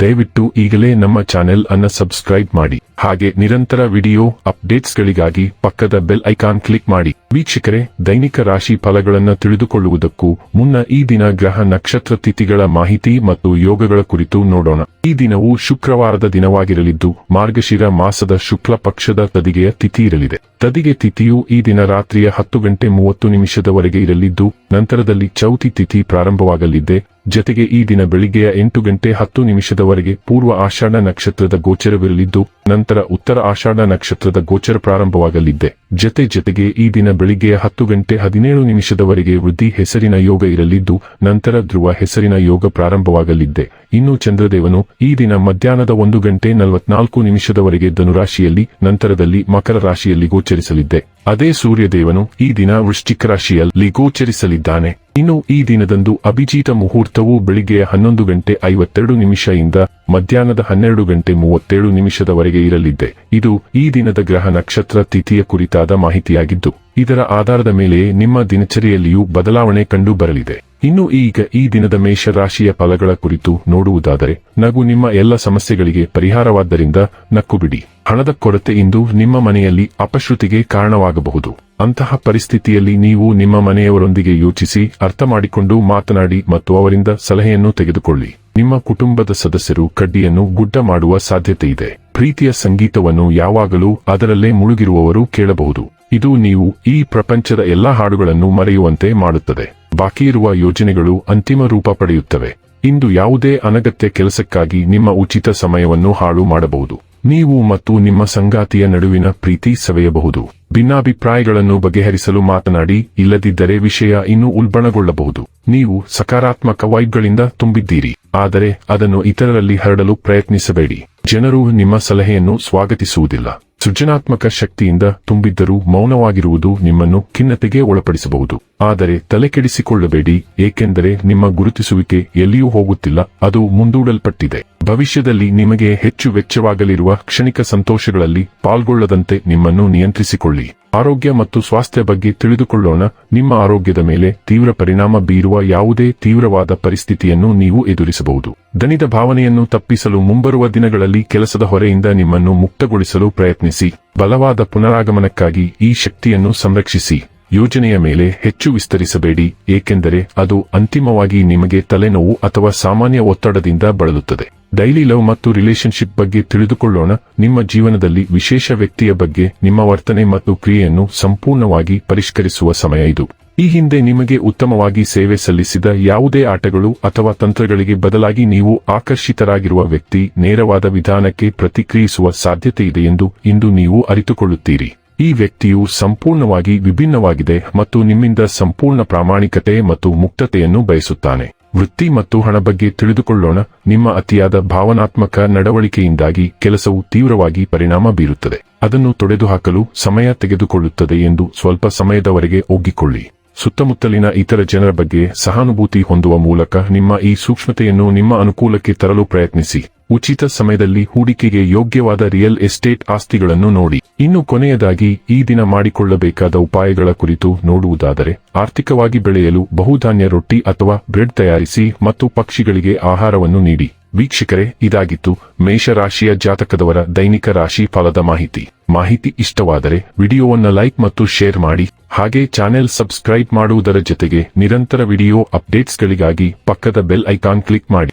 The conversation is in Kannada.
ದಯವಿಟ್ಟು ಈಗಲೇ ನಮ್ಮ ಚಾನೆಲ್ ಅನ್ನು ಸಬ್ಸ್ಕ್ರೈಬ್ ಮಾಡಿ. ಹಾಗೆ ನಿರಂತರ ವಿಡಿಯೋ ಅಪ್ಡೇಟ್ಸ್ಗಳಿಗಾಗಿ ಪಕ್ಕದ ಬೆಲ್ ಐಕಾನ್ ಕ್ಲಿಕ್ ಮಾಡಿ. ವೀಕ್ಷಕರೇ, ದೈನಿಕ ರಾಶಿ ಫಲಗಳನ್ನು ತಿಳಿದುಕೊಳ್ಳುವುದಕ್ಕೂ ಮುನ್ನ ಈ ದಿನ ಗ್ರಹ ನಕ್ಷತ್ರ ತಿಥಿಗಳ ಮಾಹಿತಿ ಮತ್ತು ಯೋಗಗಳ ಕುರಿತು ನೋಡೋಣ. ಈ ದಿನವು ಶುಕ್ರವಾರದ ದಿನವಾಗಿರಲಿದ್ದು, ಮಾರ್ಗಶಿರ ಮಾಸದ ಶುಕ್ಲ ಪಕ್ಷದ ತದಿಗೆಯ ತಿಥಿ ಇರಲಿದೆ. ತದಿಗೆ ತಿಥಿಯು ಈ ದಿನ ರಾತ್ರಿಯ ಹತ್ತು ಗಂಟೆ ಮೂವತ್ತು ನಿಮಿಷದವರೆಗೆ ಇರಲಿದ್ದು, ನಂತರದಲ್ಲಿ ಚೌತಿ ತಿಥಿ ಪ್ರಾರಂಭವಾಗಲಿದ್ದೆ ಜತೆಗೆ ಈ ದಿನ ಬೆಳಿಗ್ಗೆಯ ಎಂಟು ಗಂಟೆ ಹತ್ತು ನಿಮಿಷದವರೆಗೆ ಪೂರ್ವ ಆಷಾಢ ನಕ್ಷತ್ರದ ಗೋಚರವಿರಲಿದ್ದು, ನಂತರ ಉತ್ತರ ಆಷಾಢ ನಕ್ಷತ್ರದ ಗೋಚರ ಪ್ರಾರಂಭವಾಗಲಿದ್ದೆ. ಜತೆ ಜತೆಗೆ ಈ ದಿನ ಬೆಳಿಗ್ಗೆಯ ಹತ್ತು ಗಂಟೆ ಹದಿನೇಳು ನಿಮಿಷದವರೆಗೆ ವೃದ್ಧಿ ಹೆಸರಿನ ಯೋಗ ಇರಲಿದ್ದು, ನಂತರ ಧ್ರುವ ಹೆಸರಿನ ಯೋಗ ಪ್ರಾರಂಭವಾಗಲಿದ್ದೆ. ಇನ್ನು ಚಂದ್ರದೇವನು ಈ ದಿನ ಮಧ್ಯಾಹ್ನದ ಒಂದು ಗಂಟೆ ನಲವತ್ನಾಲ್ಕು ನಿಮಿಷದವರೆಗೆ ಧನುರಾಶಿಯಲ್ಲಿ, ನಂತರದಲ್ಲಿ ಮಕರ ರಾಶಿಯಲ್ಲಿ ಗೋಚರಿಸಲಿದ್ದೆ. ಅದೇ ಸೂರ್ಯದೇವನು ಈ ದಿನ ವೃಶ್ಚಿಕ ರಾಶಿಯಲ್ಲಿ ಗೋಚರಿಸಲಿದ್ದಾನೆ. ಇನ್ನು ಈ ದಿನದಂದು ಅಭಿಜಿತ ಮುಹೂರ್ತವು ಬೆಳಿಗ್ಗೆಯ ಹನ್ನೊಂದು ಗಂಟೆ ಐವತ್ತೆರಡು ನಿಮಿಷದಿಂದ ಮಧ್ಯಾಹ್ನದ ಹನ್ನೆರಡು ಗಂಟೆ ಮೂವತ್ತೇಳು ನಿಮಿಷದವರೆಗೆ ಇರಲಿದ್ದೆ ಇದು ಈ ದಿನದ ಗ್ರಹ ನಕ್ಷತ್ರ ತಿಥಿಯ ಕುರಿತಾದ ಮಾಹಿತಿಯಾಗಿದ್ದು, ಇದರ ಆಧಾರದ ಮೇಲೆ ನಿಮ್ಮ ದಿನಚರಿಯಲ್ಲಿಯೂ ಬದಲಾವಣೆ ಕಂಡು ಬರಲಿದೆ ಇನ್ನು ಈಗ ಈ ದಿನದ ಮೇಷ ರಾಶಿಯ ಫಲಗಳ ಕುರಿತು ನೋಡುವುದಾದರೆ, ನಗು ನಿಮ್ಮ ಎಲ್ಲ ಸಮಸ್ಯೆಗಳಿಗೆ ಪರಿಹಾರವಾದ್ದರಿಂದ ನಕ್ಕು ಬಿಡಿ ಹಣದ ಕೊರತೆ ಇಂದು ನಿಮ್ಮ ಮನೆಯಲ್ಲಿ ಅಪಶ್ರುತಿಗೆ ಕಾರಣವಾಗಬಹುದು. ಅಂತಹ ಪರಿಸ್ಥಿತಿಯಲ್ಲಿ ನೀವು ನಿಮ್ಮ ಮನೆಯವರೊಂದಿಗೆ ಯೋಚಿಸಿ ಅರ್ಥ ಮಾಡಿಕೊಂಡು ಮಾತನಾಡಿ ಮತ್ತು ಅವರಿಂದ ಸಲಹೆಯನ್ನು ತೆಗೆದುಕೊಳ್ಳಿ. ನಿಮ್ಮ ಕುಟುಂಬದ ಸದಸ್ಯರು ಕಡ್ಡಿಯನ್ನು ಗುಡ್ಡ ಮಾಡುವ ಸಾಧ್ಯತೆ ಇದೆ. ಪ್ರೀತಿಯ ಸಂಗೀತವನ್ನು ಯಾವಾಗಲೂ ಅದರಲ್ಲೇ ಮುಳುಗಿರುವವರು ಕೇಳಬಹುದು. ಇದು ನೀವು ಈ ಪ್ರಪಂಚದ ಎಲ್ಲಾ ಹಾಡುಗಳನ್ನು ಮರೆಯುವಂತೆ ಮಾಡುತ್ತದೆ. ಬಾಕಿ ಇರುವ ಯೋಜನೆಗಳು ಅಂತಿಮ ರೂಪ ಪಡೆಯುತ್ತವೆ. ಇಂದು ಯಾವುದೇ ಅನಗತ್ಯ ಕೆಲಸಕ್ಕಾಗಿ ನಿಮ್ಮ ಉಚಿತ ಸಮಯವನ್ನು ಹಾಳು ಮಾಡಬಹುದು. ನೀವು ಮತ್ತು ನಿಮ್ಮ ಸಂಗಾತಿಯ ನಡುವಿನ ಪ್ರೀತಿ ಸವೆಯಬಹುದು. ಭಿನ್ನಾಭಿಪ್ರಾಯಗಳನ್ನು ಬಗೆಹರಿಸಲು ಮಾತನಾಡಿ, ಇಲ್ಲದಿದ್ದರೆ ವಿಷಯ ಇನ್ನೂ ಉಲ್ಬಣಗೊಳ್ಳಬಹುದು. ನೀವು ಸಕಾರಾತ್ಮಕ ವೈಬ್ಗಳಿಂದ ತುಂಬಿದ್ದೀರಿ, ಆದರೆ ಅದನ್ನು ಇತರರಲ್ಲಿ ಹರಡಲು ಪ್ರಯತ್ನಿಸಬೇಡಿ. ಜನರು ನಿಮ್ಮ ಸಲಹೆಯನ್ನು ಸ್ವಾಗತಿಸುವುದಿಲ್ಲ. ಸೃಜನಾತ್ಮಕ ಶಕ್ತಿಯಿಂದ ತುಂಬಿದ್ದರೂ ಮೌನವಾಗಿರುವುದು ನಿಮ್ಮನ್ನು ಖಿನ್ನತೆಗೆ ಒಳಪಡಿಸಬಹುದು. ಆದರೆ ತಲೆಕೆಡಿಸಿಕೊಳ್ಳಬೇಡಿ, ಏಕೆಂದರೆ ನಿಮ್ಮ ಗುರುತಿಸುವಿಕೆ ಎಲ್ಲಿಯೂ ಹೋಗುತ್ತಿಲ್ಲ, ಅದು ಮುಂದೂಡಲ್ಪಟ್ಟಿದೆ. ಭವಿಷ್ಯದಲ್ಲಿ ನಿಮಗೆ ಹೆಚ್ಚು ವೆಚ್ಚವಾಗಲಿರುವ ಕ್ಷಣಿಕ ಸಂತೋಷಗಳಲ್ಲಿ ಪಾಲ್ಗೊಳ್ಳದಂತೆ ನಿಮ್ಮನ್ನು ನಿಯಂತ್ರಿಸಿಕೊಳ್ಳಿ. ಆರೋಗ್ಯ ಮತ್ತು ಸ್ವಾಸ್ಥ್ಯ ಬಗ್ಗೆ ತಿಳಿದುಕೊಳ್ಳೋಣ. ನಿಮ್ಮ ಆರೋಗ್ಯದ ಮೇಲೆ ತೀವ್ರ ಪರಿಣಾಮ ಬೀರುವ ಯಾವುದೇ ತೀವ್ರವಾದ ಪರಿಸ್ಥಿತಿಯನ್ನು ನೀವು ಎದುರಿಸಬಹುದು. ದಣಿದ ಭಾವನೆಯನ್ನು ತಪ್ಪಿಸಲು ಮುಂಬರುವ ದಿನಗಳಲ್ಲಿ ಕೆಲಸದ ಹೊರೆಯಿಂದ ನಿಮ್ಮನ್ನು ಮುಕ್ತಗೊಳಿಸಲು ಪ್ರಯತ್ನಿಸಿ. ಬಲವಾದ ಪುನರಾಗಮನಕ್ಕಾಗಿ ಈ ಶಕ್ತಿಯನ್ನು ಸಂರಕ್ಷಿಸಿ. ಯೋಜನೆಯ ಮೇಲೆ ಹೆಚ್ಚು ವಿಸ್ತರಿಸಬೇಡಿ, ಏಕೆಂದರೆ ಅದು ಅಂತಿಮವಾಗಿ ನಿಮಗೆ ತಲೆನೋವು ಅಥವಾ ಸಾಮಾನ್ಯ ಒತ್ತಡದಿಂದ ಬಳಲುತ್ತದೆ. ಡೈಲಿ ಲವ್ ಮತ್ತು ರಿಲೇಶನ್ಶಿಪ್ ಬಗ್ಗೆ ತಿಳಿದುಕೊಳ್ಳೋಣ. ನಿಮ್ಮ ಜೀವನದಲ್ಲಿ ವಿಶೇಷ ವ್ಯಕ್ತಿಯ ಬಗ್ಗೆ, ನಿಮ್ಮ ವರ್ತನೆ ಮತ್ತು ಕ್ರಿಯೆಯನ್ನು ಸಂಪೂರ್ಣವಾಗಿ ಪರಿಷ್ಕರಿಸುವ ಸಮಯ ಇದು. ಈ ಹಿಂದೆ ನಿಮಗೆ ಉತ್ತಮವಾಗಿ ಸೇವೆ ಸಲ್ಲಿಸಿದ ಯಾವುದೇ ಆಟಗಳು ಅಥವಾ ತಂತ್ರಗಳಿಗೆ ಬದಲಾಗಿ ನೀವು ಆಕರ್ಷಿತರಾಗಿರುವ ವ್ಯಕ್ತಿ, ನೇರವಾದ ವಿಧಾನಕ್ಕೆ ಪ್ರತಿಕ್ರಿಯಿಸುವ ಸಾಧ್ಯತೆ ಇದೆ ಎಂದು ಇಂದು ನೀವು ಅರಿತುಕೊಳ್ಳುತ್ತೀರಿ. ಈ ವ್ಯಕ್ತಿಯು ಸಂಪೂರ್ಣವಾಗಿ ವಿಭಿನ್ನವಾಗಿದೆ ಮತ್ತು ನಿಮ್ಮಿಂದ ಸಂಪೂರ್ಣ ಪ್ರಾಮಾಣಿಕತೆ ಮತ್ತು ಮುಕ್ತತೆಯನ್ನು ಬಯಸುತ್ತಾನೆ. ವೃತ್ತಿ ಮತ್ತು ಹಣ ಬಗ್ಗೆ ತಿಳಿದುಕೊಳ್ಳೋಣ. ನಿಮ್ಮ ಅತಿಯಾದ ಭಾವನಾತ್ಮಕ ನಡವಳಿಕೆಯಿಂದಾಗಿ ಕೆಲಸವು ತೀವ್ರವಾಗಿ ಪರಿಣಾಮ ಬೀರುತ್ತದೆ. ಅದನ್ನು ತೊಡೆದುಹಾಕಲು ಸಮಯ ತೆಗೆದುಕೊಳ್ಳುತ್ತದೆ ಎಂದು ಸ್ವಲ್ಪ ಸಮಯದವರೆಗೆ ಒಗ್ಗಿಕೊಳ್ಳಿ. ಸುತ್ತಮುತ್ತಲಿನ ಇತರ ಜನರ ಬಗ್ಗೆ ಸಹಾನುಭೂತಿ ಹೊಂದುವ ಮೂಲಕ ನಿಮ್ಮ ಈ ಸೂಕ್ಷ್ಮತೆಯನ್ನು ನಿಮ್ಮ ಅನುಕೂಲಕ್ಕೆ ತರಲು ಪ್ರಯತ್ನಿಸಿ. ಉಚಿತ ಸಮಯದಲ್ಲಿ ಹೂಡಿಕೆಗೆ ಯೋಗ್ಯವಾದ ರಿಯಲ್ ಎಸ್ಟೇಟ್ ಆಸ್ತಿಗಳನ್ನು ನೋಡಿ. ಇನ್ನು ಕೊನೆಯದಾಗಿ, ಈ ದಿನ ಮಾಡಿಕೊಳ್ಳಬೇಕಾದ ಉಪಾಯಗಳ ಕುರಿತು ನೋಡುವುದಾದರೆ, ಆರ್ಥಿಕವಾಗಿ ಬೆಳೆಯಲು ಬಹುಧಾನ್ಯ ರೊಟ್ಟಿ ಅಥವಾ ಬ್ರೆಡ್ ತಯಾರಿಸಿ ಮತ್ತು ಪಕ್ಷಿಗಳಿಗೆ ಆಹಾರವನ್ನು ನೀಡಿ. ವೀಕ್ಷಕರೇ, ಇದಾಗಿತ್ತು ಮೇಷರಾಶಿಯ ಜಾತಕದವರ ದೈನಿಕ ರಾಶಿ ಫಲದ ಮಾಹಿತಿ. ಮಾಹಿತಿ ಇಷ್ಟವಾದರೆ, ವಿಡಿಯೋವನ್ನು ಲೈಕ್ ಮತ್ತು ಶೇರ್ ಮಾಡಿ. ಹಾಗೆ ಚಾನೆಲ್ ಸಬ್ಸ್ಕ್ರೈಬ್ ಮಾಡುವುದರ ಜೊತೆಗೆ ನಿರಂತರ ವಿಡಿಯೋ ಅಪ್ಡೇಟ್ಸ್ಗಳಿಗಾಗಿ ಪಕ್ಕದ ಬೆಲ್ ಐಕಾನ್ ಕ್ಲಿಕ್ ಮಾಡಿ.